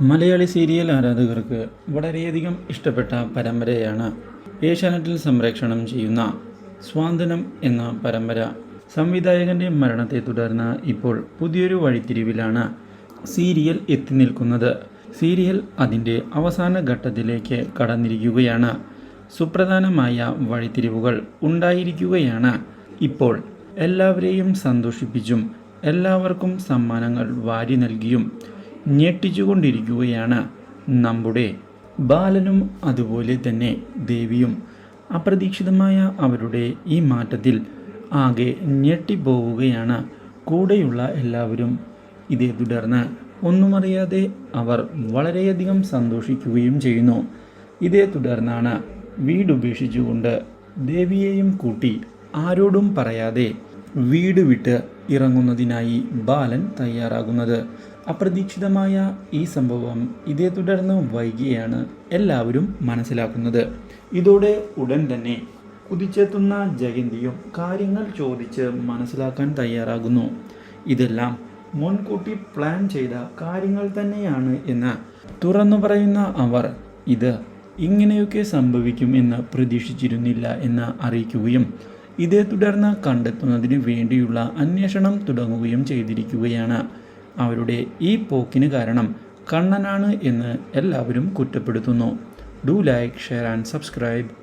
Malayali serial ആരാധകർക്ക് വളരെയധികം ഇഷ്ടപ്പെട്ട പരമ്പരയാണ് ഏഷ്യാനെറ്റിൽ സംപ്രേക്ഷണം ചെയ്യുന്ന സ്വാന്തനം എന്ന പരമ്പര. സംവിധായകന്റെ മരണത്തെ തുടർന്ന് ഇപ്പോൾ പുതിയൊരു വഴിത്തിരിവിലാണ് സീരിയൽ എത്തി നിൽക്കുന്നത്. സീരിയൽ അതിന്റെ അവസാന ഘട്ടത്തിലേക്ക് കടന്നിരിക്കുകയാണ്. സുപ്രധാനമായ വഴിത്തിരിവുകൾ ഉണ്ടായിരിക്കുകയാണ്. ഇപ്പോൾ എല്ലാവരെയും സന്തോഷിപ്പിച്ചും എല്ലാവർക്കും സമ്മാനങ്ങൾ വാരി നൽകിയും ഞെട്ടിച്ചുകൊണ്ടിരിക്കുകയാണ് നമ്മുടെ ബാലനും അതുപോലെ തന്നെ ദേവിയും. അപ്രതീക്ഷിതമായ അവരുടെ ഈ മാറ്റത്തിൽ ആകെ ഞെട്ടിപ്പോവുകയാണ് കൂടെയുള്ള എല്ലാവരും. ഇതേ തുടർന്ന് ഒന്നുമറിയാതെ അവർ വളരെയധികം സന്തോഷിക്കുകയും ചെയ്യുന്നു. ഇതേ തുടർന്നാണ് വീടുപേക്ഷിച്ചുകൊണ്ട് ദേവിയെയും കൂട്ടി ആരോടും പറയാതെ വീട് വിട്ട് ഇറങ്ങുന്നതിനായി ബാലൻ തയ്യാറാകുന്നത്. അപ്രതീക്ഷിതമായ ഈ സംഭവം ഇതേ തുടർന്ന് വൈകിയാണ് എല്ലാവരും മനസ്സിലാക്കുന്നത്. ഇതോടെ ഉടൻ തന്നെ കുതിച്ചെത്തുന്ന ജയന്തിയും കാര്യങ്ങൾ ചോദിച്ച് മനസ്സിലാക്കാൻ തയ്യാറാകുന്നു. ഇതെല്ലാം മുൻകൂട്ടി പ്ലാൻ ചെയ്ത കാര്യങ്ങൾ തന്നെയാണ് എന്ന് തുറന്നു പറയുന്ന അവർ ഇത് ഇങ്ങനെയൊക്കെ സംഭവിക്കും എന്ന് പ്രതീക്ഷിച്ചിരുന്നില്ല എന്ന് അറിയിക്കുകയും ഇതേ തുടർന്ന് കണ്ടെത്തുന്നതിന് വേണ്ടിയുള്ള അന്വേഷണം തുടങ്ങുകയും ചെയ്തിരിക്കുകയാണ്. അവരുടെ ഈ പോക്കിന് കാരണം കണ്ണനാണ് എന്ന് എല്ലാവരും കുറ്റപ്പെടുത്തുന്നു. Do like share and subscribe